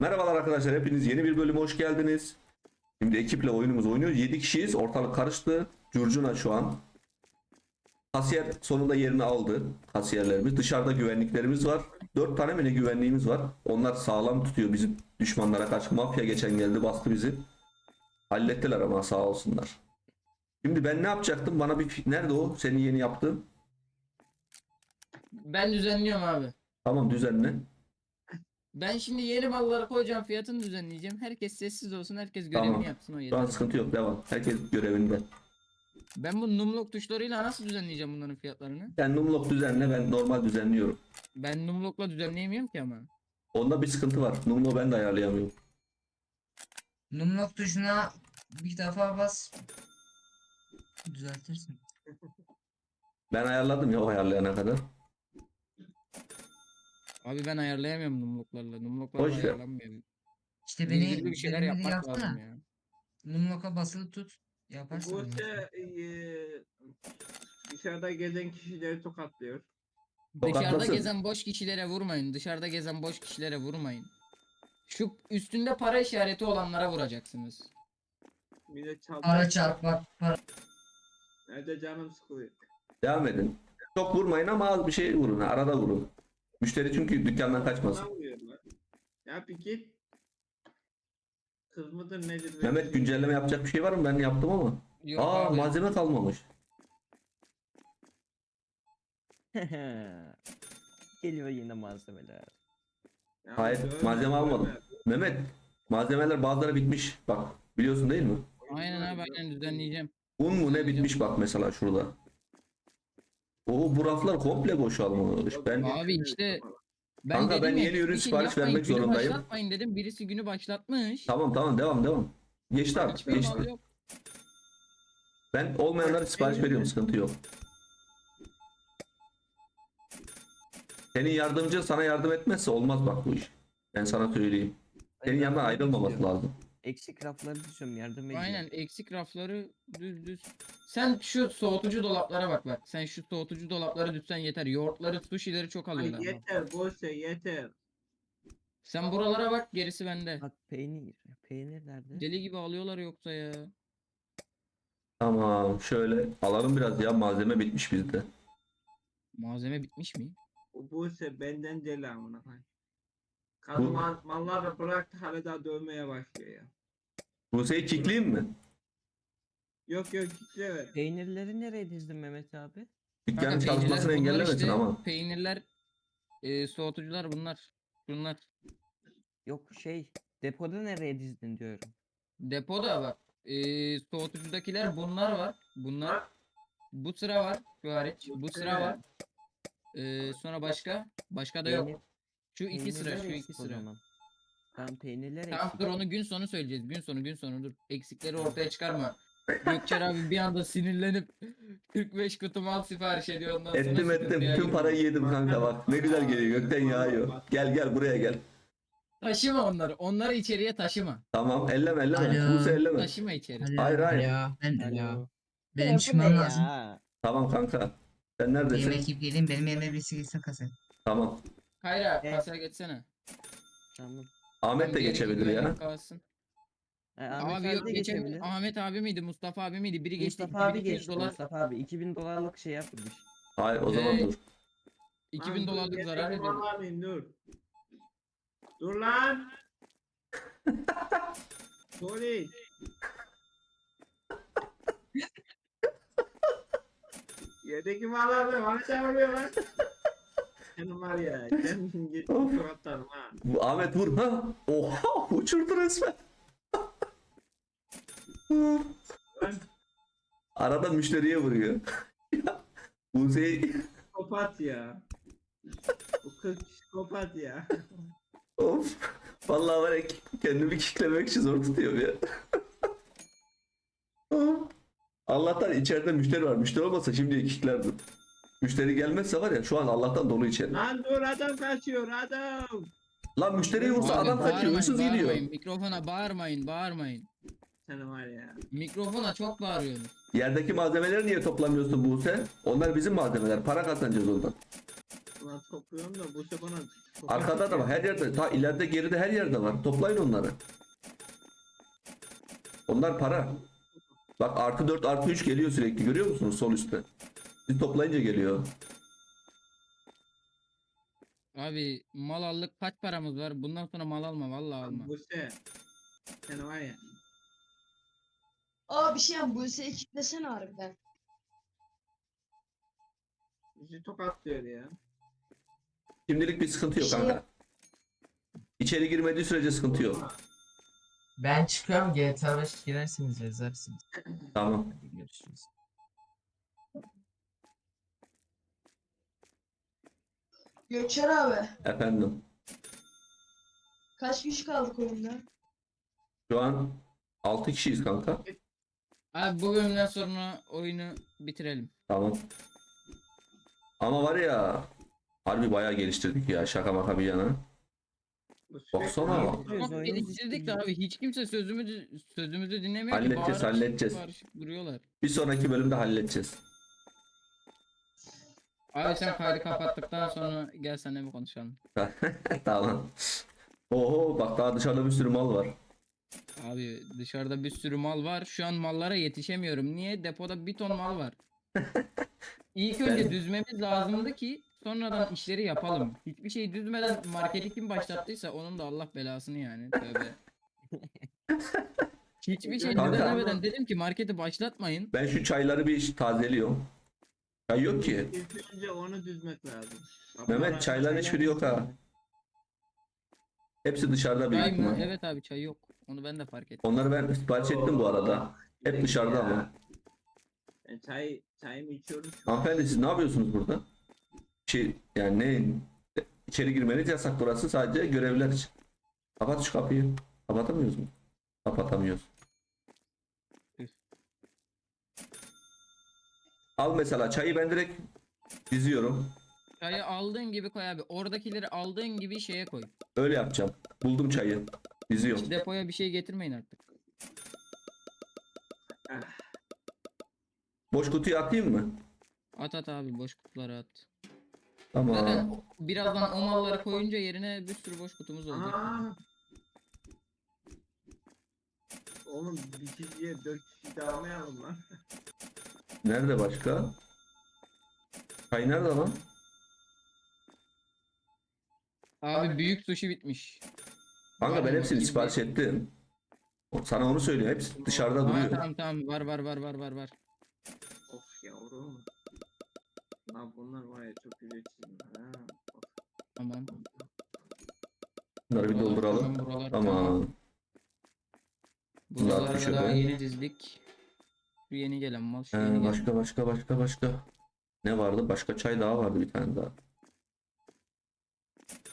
Merhabalar arkadaşlar hepiniz yeni bir bölüme hoş geldiniz. Şimdi ekiple oyunumuz oynuyoruz. 7 kişiyiz. Ortalık karıştı. Curcuna şu an. Kasiyer sonunda yerini aldı. Kasiyerlerimiz. Dışarıda güvenliklerimiz var. 4 tane mi ne güvenliğimiz var. Onlar sağlam tutuyor bizim düşmanlara karşı. Mafya geçen geldi bastı bizi. Hallettiler ama sağ olsunlar. Şimdi ben ne yapacaktım? Bana bir nerede o? Senin yeni yaptığın. Ben düzenliyorum abi. Tamam düzenle. Ben şimdi yeni malları koyacağım fiyatını düzenleyeceğim. Herkes sessiz olsun, herkes görevini Tamam. yapsın o an yeter. sıkıntı yok. Devam. Herkes görevinde. Ben bu numlock tuşlarıyla nasıl düzenleyeceğim bunların fiyatlarını? Sen numlock düzenle ben normal düzenliyorum. Ben numlock'la düzenleyemiyorum ki ama. Onda bir sıkıntı var. Numlo ben de ayarlayamıyorum. Numlock tuşuna bir defa bas. Düzeltirsin. Ben ayarladım ya o ayarlayana kadar. Abi ben ayarlayamıyorum numlock'larla. Numlock'larla Boş ver. ayarlanmıyor. İşte beni, Bilgili bir şeyler benim yapmak lazım yapsana. ya. Numlock'a basılı tut. Yaparsın. Bu onu. ise eee, dışarıda gezen kişileri tokatlıyor. Dışarıda Tokatlasın. gezen boş kişilere vurmayın. Dışarıda gezen boş kişilere vurmayın. Şu üstünde para işareti olanlara vuracaksınız. Bir de çaldı. Para çarp bak. Para. Nerede canım sıkılıyor. Devam edin. Çok vurmayın ama az bir şey vurun. Arada vurun. Müşteri çünkü dükkandan kaçmasın. Ya bir git. Kız mıdır nedir? Mehmet güncelleme yapacak bir şey var mı? Ben yaptım ama. Yok Aa abi. malzeme kalmamış. Geliyor yine malzemeler. Ya Hayır, malzeme almadım. Mehmet malzemeler bazıları bitmiş. Bak biliyorsun değil mi? Aynen abi aynen düzenleyeceğim. Un mu ne bitmiş bak mesela şurada. Oo bu raflar komple boşalmış. Ben Abi işte Ben Kanka, dedim ben ya, yeni ürün sipariş yapmayın, vermek günü zorundayım. Başlatmayın dedim. Birisi günü başlatmış. tamam tamam devam devam. Geçti artık Hiçbir geçti. yok. Ben olmayanlara sipariş veriyorum sıkıntı yok. Senin yardımcın sana yardım etmezse olmaz bak bu iş. Ben sana söyleyeyim. Senin yanından ayrılmaması lazım. Eksik rafları düşüyorum yardım ediyorum. Aynen eksik rafları düz düz. Sen şu soğutucu dolaplara bak bak. Sen şu soğutucu dolapları düzsen yeter. Yoğurtları, sushi'leri çok Ay, alıyorlar. bak. yeter ver yeter. Sen buralara bak gerisi bende. Bak peynir. Peynir nerede? Deli gibi alıyorlar yoksa ya. Tamam şöyle alalım biraz ya malzeme bitmiş bizde. Malzeme bitmiş mi? O bu ise benden deli amına koyayım. Kadın Bu- mal, malları bıraktı hala daha dövmeye başlıyor ya. Buse'yi kickleyeyim mi? Yok yok kitle ver. Peynirleri nereye dizdin Mehmet abi? Dükkanın Kanka, çalışmasını peynirler bunlar engellemesin işte, ama. Peynirler, e, soğutucular bunlar. Bunlar. Yok şey depoda nereye dizdin diyorum. Depoda bak. E, soğutucudakiler bunlar var. Bunlar. Bu sıra var. Şu hariç. Bu sıra var. E, sonra başka? Başka da yok. Peynir- Şu iki sıra, şu iki sıra. Tamam peynirler Tamam eksik. dur onu gün sonu söyleyeceğiz. Gün sonu gün sonu dur. Eksikleri ortaya çıkarma. Gökçer abi bir anda sinirlenip 45 kutu mal sipariş ediyor ondan sonra Ettim sıkıntıya ettim. Bütün giriyor. parayı yedim kanka bak. Ne güzel geliyor. Gökten yağıyor. Gel gel buraya gel. Taşıma onları. Onları içeriye taşıma. Tamam elleme elleme. Alo. Buse elleme. Taşıma içeri. Alo, Hayır, hayır. alo, Ben Alo. Ya Benim çıkmam ne lazım. ya? Tamam kanka. Sen neredesin? ekip gelin benim yerime birisi gitsin kasaya. Tamam. Kayra Evet. kasaya geçsene. Tamam. Ahmet de yere geçebilir ya. kalsın. E, Ahmet Abi abi yok de geçen geçebilir. Ahmet abi miydi Mustafa abi miydi? Biri geçti. Mustafa abi 2200 geçti. dolar. Mustafa abi 2000 dolarlık şey yapmış. Hayır o zaman Ee, dur. 2000 Lan dur, dolarlık zarar ediyor. kullanmayın, Dur. Dur lan. Sorry. Yerdeki malları bana çağırıyor lan. Senin var ya, sen git suratlarım ha. Bu Ahmet vur ha. Oha uçurdu resmen. Arada müşteriye vuruyor. Buse'yi Psikopat ya. Bu kız psikopat ya. of. Vallahi var ya kendimi kicklemek için zor tutuyorum ya. Allah'tan içeride müşteri var. Müşteri olmasa şimdiye kicklerdim. Müşteri gelmezse var ya şu an Allah'tan dolu içeri. Lan dur adam kaçıyor adam. Lan müşteriyi vursa Abi adam kaçıyor. bağırmayın, Hırsız gidiyor. bağırmayın. Mikrofona bağırmayın, bağırmayın. Sen var ya. Mikrofona çok bağırıyorsunuz. Yerdeki malzemeleri niye toplamıyorsun Buse? Onlar bizim malzemeler. Para kazanacağız ondan. Ulan topluyorum da bu bana Arkada da var. Her yerde. Ta ileride geride her yerde var. Toplayın onları. Onlar para. Bak artı 4 artı 3 geliyor sürekli. Görüyor musunuz sol üstte? Toplayınca geliyor. Abi mal aldık kaç paramız var? Bundan sonra mal alma vallahi alma. Bu şey. Sen var ya. Aa bir şey yap. Buse'yi kitlesene harbiden. Bizi tokatlıyor ya. Şimdilik bir sıkıntı yok Şey kanka. İçeri girmediği sürece sıkıntı yok. Ben çıkıyorum GTA 5 girersiniz yazarsınız. Tamam. Hadi görüşürüz. Gökçer abi. Efendim. Kaç kişi kaldık oyunda? Şu an 6 kişiyiz kanka. Abi bu bölümden sonra oyunu bitirelim. Tamam. Ama var ya harbi bayağı geliştirdik ya şaka maka bir yana. Baksana. oyunumuz geliştirdik de abi hiç kimse sözümüzü sözümüzü dinlemiyor ki. Halledeceğiz, Bağırıp halledeceğiz. duruyorlar. Bir sonraki bölümde halledeceğiz. Abi sen kaydı kapattıktan sonra gel seninle bir konuşalım. tamam. Oho bak daha dışarıda bir sürü mal var. Abi dışarıda bir sürü mal var. Şu an mallara yetişemiyorum. Niye? Depoda bir ton mal var. İlk önce düzmemiz lazımdı ki sonradan işleri yapalım. Hiçbir şey düzmeden marketi kim başlattıysa onun da Allah belasını yani. Tövbe. Hiçbir şey Kanka. düzenlemeden dedim ki marketi başlatmayın. Ben şu çayları bir tazeliyorum. Çay yok ki. Önce onu düzmek lazım. Mehmet çayların hiçbiri yok ha. Hepsi dışarıda büyük Çay mı? ihtimal. Evet abi çay yok. Onu ben de fark ettim. Onları ben sipariş ettim bu arada. Hep dışarıda ama. Ben çay, çayımı içiyorum. şu an. Hanımefendi siz ne yapıyorsunuz burada? Şey yani ne? İçeri girmeniz yasak burası sadece görevliler için. Kapat şu kapıyı. Kapatamıyoruz mu? Kapatamıyoruz. Al mesela çayı ben direkt diziyorum. Çayı aldığın gibi koy abi. Oradakileri aldığın gibi şeye koy. Öyle yapacağım. Buldum çayı. Diziyorum. Hiç depoya bir şey getirmeyin artık. Boş kutuyu atayım mı? At at abi boş kutuları at. Tamam. Zaten birazdan o malları koyunca yerine bir sürü boş kutumuz olacak. Aa. Oğlum bir kişiye dört kişi de almayalım lan. Nerede başka? Çay nerede lan? Abi büyük sushi bitmiş. Kanka ben hepsini sipariş ettim. Sana onu söylüyorum. Hepsi dışarıda Aa, duruyor. tamam tamam var var var var var var. Of yavrum. Lan bunlar var ya çok güzel çizimler ha. Tamam. Bunları bir Buralar dolduralım. Tamam, buralar Tamam. Bunlar şöyle. daha yeni dizdik. Şu yeni gelen mal şu Ee, yeni gelen. başka başka başka başka. Ne vardı? Başka çay daha vardı bir tane daha.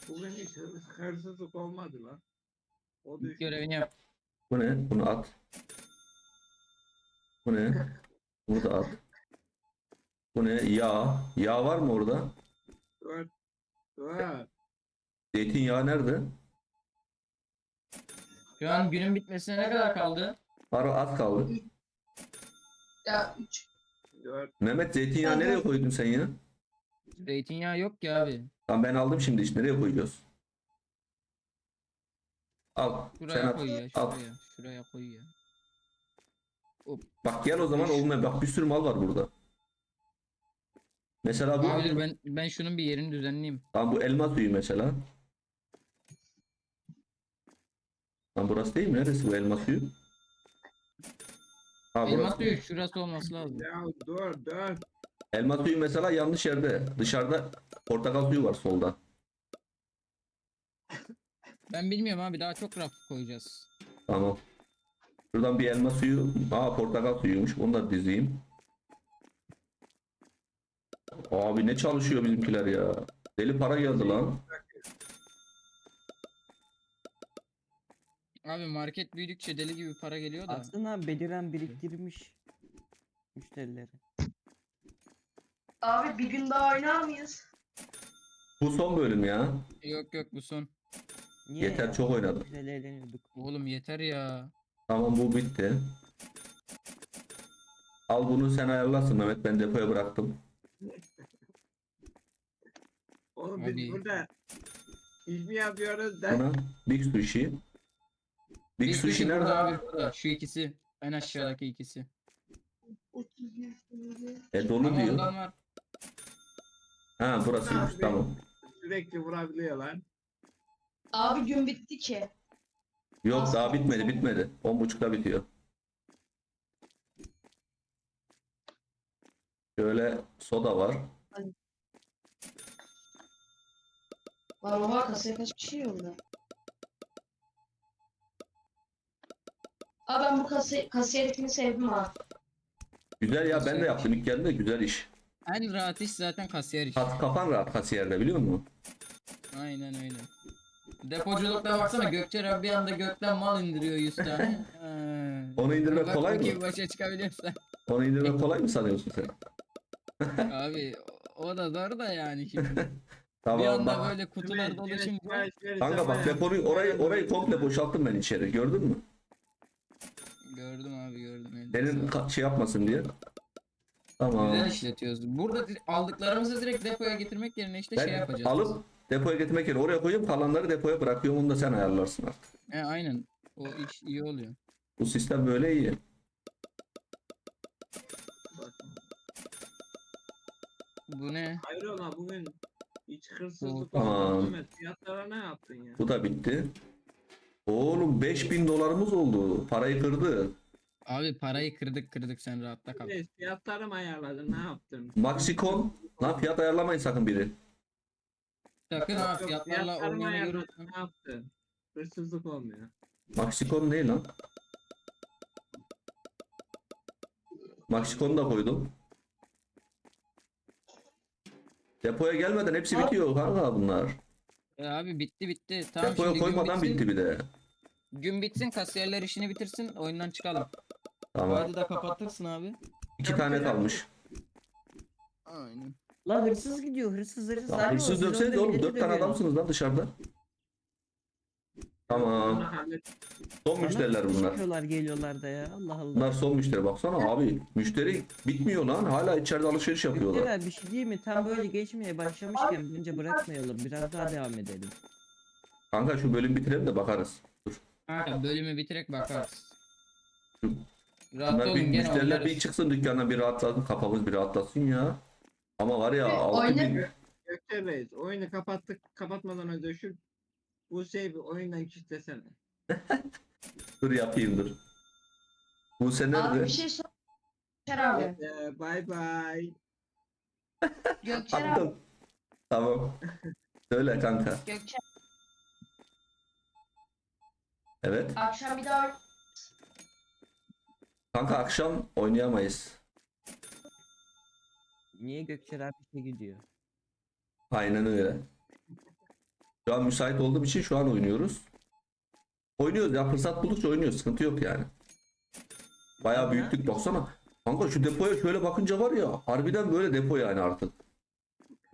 Bugün hiç hırs- hırsızlık olmadı lan. O düştü. Görevini yap. Bu ne? Bunu at. Bu ne? Bunu da at. Bu ne? Yağ. Yağ var mı orada? Dur. Dur. Zeytinyağı nerede? Şu an günün bitmesine ne kadar kaldı? Var az kaldı. Ya 3. Dur. Mehmet zeytinyağı nereye koydun sen ya? Zeytinyağı yok ki abi. Tamam ben aldım şimdi işte. Nereye koyuyoruz? Al. Sen Şuraya at. koy ya Al. şuraya. Şuraya koy ya. Bak gel o zaman olmaya bak bir sürü mal var burada. Mesela bu Abi dur ben ben şunun bir yerini düzenleyeyim. Tamam bu elma suyu mesela. Lan burası değil mi? Neresi bu elma suyu? Ha Elma burası. suyu şurası olması lazım. Ya dur dur. Elma suyu mesela yanlış yerde. Dışarıda portakal suyu var solda. Ben bilmiyorum abi daha çok raf koyacağız. Tamam. Şuradan bir elma suyu. Aa portakal suyuymuş. Onu da dizeyim. Abi ne çalışıyor bizimkiler ya. Deli para geldi lan. Abi market büyüdükçe deli gibi para geliyor da. Aslında beliren biriktirmiş müşterileri. Abi bir gün daha oynar mıyız? Bu son bölüm ya. Yok yok bu son. Niye Yeter ya? çok oynadım. Güzel eğleniyorduk. Oğlum yeter ya. Tamam bu bitti. Al bunu sen ayarlarsın Mehmet ben depoya bıraktım. Oğlum Abi. biz burada İş mi yapıyoruz da? Buna Big Sushi. Big Bir Sushi nerede? abi burada. Şu ikisi. En aşağıdaki ikisi. 31 sürücü. E dolu Ama diyor. var. Ha burasıymış Abi. tamam. Sürekli vurabiliyorlar. Abi gün bitti ki. Yok daha bitmedi bitmedi. 10.30'da bitiyor. Şöyle soda var. Var oha kasaya kaç kişi yolda? Abi ben bu kasiyer, kasiyerlikini sevdim ha. Güzel ya ben de yaptım ilk geldiğinde güzel iş. En rahat iş zaten kasiyer işi. Kat, kafan rahat kasiyerde biliyor musun? Aynen öyle. Depoculukta baksana Gökçer abi bir anda gökten mal indiriyor 100 tane. Ha. Onu indirmek Bak kolay bakayım mı? başa çıkabiliyorsa. Onu indirmek kolay mı sanıyorsun sen? Abi o da zor da yani şimdi. bir Tamam anda bak. böyle kutular dolaşınca Kanka bak depoyu orayı orayı komple boşalttım ben içeri. Gördün mü? Gördüm abi gördüm. Senin ka- şey yapmasın diye. Tamam. Güzel işletiyoruz. Burada di- aldıklarımızı direkt depoya getirmek yerine işte şey Ben yapacağız. alıp depoya getirmek yerine oraya koyuyorum kalanları depoya bırakıyorum onu da sen ayarlarsın artık. He, aynen. O iş iyi oluyor. Bu sistem böyle iyi. Bu ne? Hayrola bugün hiç hırsızlık Tamam. olmadı. Fiyatlara ne yaptın ya? Bu da bitti. Oğlum 5000 dolarımız oldu. Parayı kırdı. Abi parayı kırdık kırdık sen rahatta kal. Evet, fiyatları mı ayarladın? Ne yaptın? Maxicon. Lan fiyat ayarlamayın sakın biri. Sakın ha yok, fiyatlarla fiyatları mı ayarladın? Ne yaptın? Hırsızlık olmuyor. Maxicon ne lan? Maxicon'u da koydum. Depoya gelmeden hepsi bitiyor kanka bunlar. E abi bitti bitti. Tamam Depoya şimdi gün koymadan bitsin. bitti bir de. Gün bitsin kasiyerler işini bitirsin oyundan çıkalım. Tamam. Hadi de kapatırsın abi. İki tane kalmış. Aynen. La hırsız gidiyor hırsız hırsız. Ya Alo, hırsız orada oğlum. Dört tane adamsınız lan dışarıda. Tamam. Son müşteriler bunlar. yapıyorlar geliyorlar da ya Allah Allah. Bunlar son müşteri. Baksana abi. Müşteri bitmiyor lan. Hala içeride alışveriş yapıyorlar. Gökçer bir şey değil mi? Tam böyle geçmeye başlamışken bence bırakmayalım. Biraz daha devam edelim. Kanka şu bölüm bitirelim de bakarız. Kanka bölümü bitirek bakarız. Rahat Bunlar bir olun gene müşteriler oynarız. bir çıksın dükkandan bir rahatlasın. Kafamız bir rahatlasın ya. Ama var ya Evet, 6000 oyna- Gökçe Reis oyunu kapattık kapatmadan önce şu bu şey bir oyundan kilitlesene. dur yapayım dur. Bu sen Abi nerede? bir şey sor. Gökçer abi. Ee, Bye bye. Gökçer abi. Attım. Tamam. Söyle kanka. Gökçer Evet. akşam bir daha Kanka akşam oynayamayız. Niye Gökçer abi işe gidiyor? Aynen öyle. Şu an müsait olduğum için şu an oynuyoruz. Oynuyoruz ya fırsat buldukça oynuyoruz. Sıkıntı yok yani. Bayağı büyüttük baksana. Kanka şu depoya şöyle bakınca var ya harbiden böyle depo yani artık.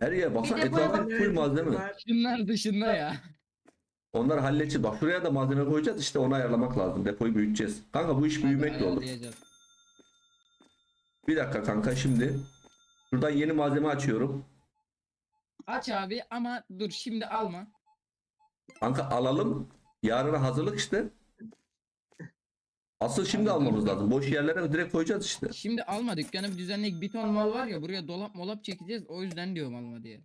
Her yer baksana Bir depoya etrafı bak- full malzeme. Şunlar dışında ya. Onlar halledeceğiz. Bak şuraya da malzeme koyacağız işte onu ayarlamak lazım. Depoyu büyüteceğiz. Kanka bu iş büyümekle olur. Bir dakika kanka şimdi. Şuradan yeni malzeme açıyorum. Aç abi ama dur şimdi alma. Kanka alalım. Yarına hazırlık işte. Asıl şimdi almamız lazım. Boş yerlere direkt koyacağız işte. Şimdi alma dükkanı bir düzenleyip bir ton mal var ya buraya dolap molap çekeceğiz o yüzden diyorum alma diye.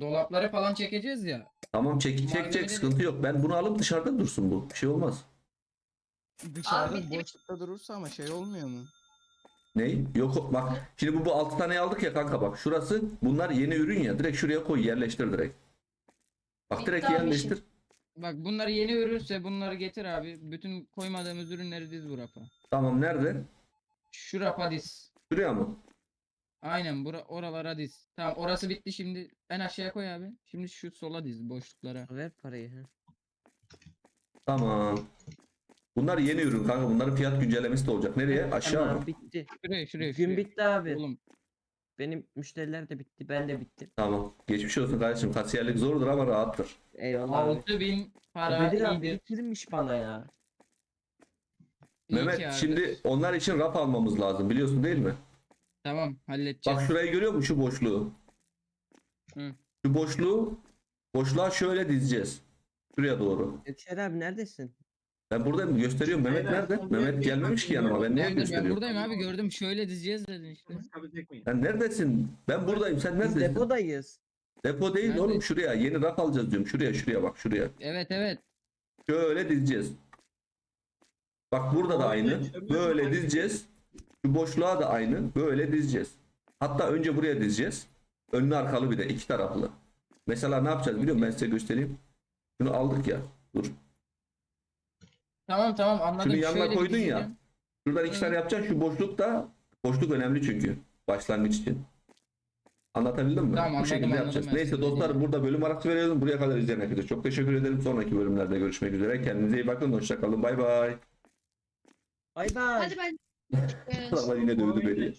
Dolapları falan çekeceğiz ya. Tamam çek çek Malzemeleri- çek sıkıntı yok. Ben bunu alıp dışarıda dursun bu. Bir şey olmaz. Dışarıda bitti. boşlukta durursa ama şey olmuyor mu? Ney? Yok bak. Şimdi bu, bu 6 tane aldık ya kanka bak. Şurası bunlar yeni ürün ya. Direkt şuraya koy yerleştir direkt. Bak Bitti direkt abi yerleştir. Bak bunlar yeni ürünse bunları getir abi. Bütün koymadığımız ürünleri diz bu rafa. Tamam nerede? Şu rafa diz. Şuraya mı? Aynen bura, oralara diz. Tamam orası bitti şimdi en aşağıya koy abi. Şimdi şu sola diz boşluklara. Ver parayı. Ha. Tamam. Bunlar yeni ürün kanka. Bunların fiyat güncellemesi de olacak. Nereye? Aşağı Tamam mı? bitti. Şuraya şuraya Gün şuraya. bitti abi. Oğlum Benim müşteriler de bitti. Ben de bittim. Tamam. Geçmiş olsun kardeşim. Kasiyerlik zordur ama rahattır. Eyvallah abi. 6000 para Bedir abi iyidir. bitirmiş bana ya. İyi Mehmet abi. şimdi onlar için raf almamız lazım. Biliyorsun değil mi? Tamam halledeceğiz. Bak şurayı görüyor musun şu boşluğu? Hı. Şu boşluğu Boşluğa şöyle dizeceğiz. Şuraya doğru. Gökşer abi neredesin? Ben buradayım gösteriyorum. Mehmet nerede? Mehmet gelmemiş ki yanıma. Ben neye Gördüm, ben gösteriyorum? buradayım abi gördüm. Şöyle dizeceğiz dedin işte. Sen neredesin? Ben buradayım. Sen Biz neredesin? Depo, depodayız. değil Nerede? oğlum şuraya. Yeni raf alacağız diyorum. Şuraya şuraya bak şuraya. Evet evet. Şöyle dizeceğiz. Bak burada da aynı. Böyle dizeceğiz. Şu boşluğa da aynı. Böyle dizeceğiz. Hatta önce buraya dizeceğiz. Önlü arkalı bir de iki taraflı. Mesela ne yapacağız biliyor musun? Ben size göstereyim. Şunu aldık ya. Dur. Tamam tamam anladım. Şunu yanına Şöyle bir koydun ya. dizeceğim. Şuradan iki tane yapacaksın. Şu boşluk da boşluk önemli çünkü. Başlangıç için. Anlatabildim mi? Tamam, Bu anladım, şekilde anladım yapacağız. ben Neyse dostlar burada bölüm arası verelim. Buraya kadar izleyen herkese çok teşekkür ederim. Sonraki bölümlerde görüşmek üzere. Kendinize iyi bakın. Hoşçakalın. Bay bay. Bay bay. Hadi ben. Ama yine dövdü beni.